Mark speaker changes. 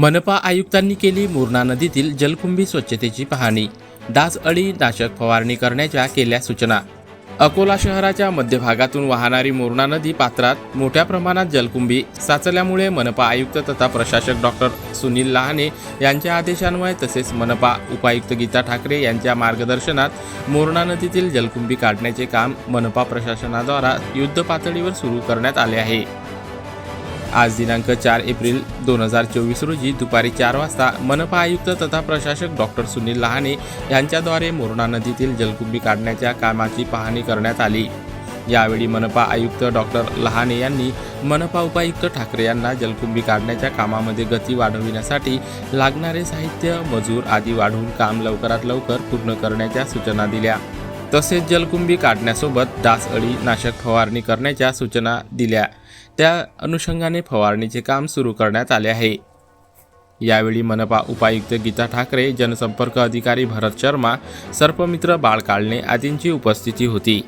Speaker 1: मनपा आयुक्तांनी केली मुरणा नदीतील जलकुंभी स्वच्छतेची पाहणी. डास अळी नाशक फवारणी करण्याच्या केल्या सूचना. अकोला शहराच्या मध्यभागातून वाहणारी मुरणा नदी पात्रात मोठ्या प्रमाणात जलकुंभी साचल्यामुळे मनपा आयुक्त तथा प्रशासक डॉक्टर सुनील लहाने यांच्या आदेशान्वये तसेच मनपा उपायुक्त गीता ठाकरे यांच्या मार्गदर्शनात मोरणा नदीतील जलकुंभी काढण्याचे काम मनपा प्रशासनाद्वारा युद्ध पातळीवर सुरू करण्यात आले आहे. आज दिनांक चार एप्रिल दोन हजार चोवीस रोजी दुपारी चार वाजता मनपा आयुक्त तथा प्रशासक डॉक्टर सुनील लहाने यांच्याद्वारे मोरणा नदीतील जलकुंभी काढण्याच्या कामाची पाहणी करण्यात आली. यावेळी मनपा आयुक्त डॉक्टर लहाने यांनी मनपा उपायुक्त ठाकरे यांना जलकुंभी काढण्याच्या कामामध्ये गती वाढविण्यासाठी लागणारे साहित्य मजूर आदी वाढवून काम लवकरात लवकर पूर्ण करण्याच्या सूचना दिल्या. तसेच जलकुंभी काढण्यासोबत डास अळी नाशक फवारणी करण्याच्या सूचना दिल्या. त्या अनुषंगाने फवारणीचे काम सुरू करण्यात आले आहे. यावेळी मनपा उपायुक्त गीता ठाकरे जनसंपर्क अधिकारी भरत शर्मा सर्पमित्र बाळ काळणे आदींची उपस्थिती होती.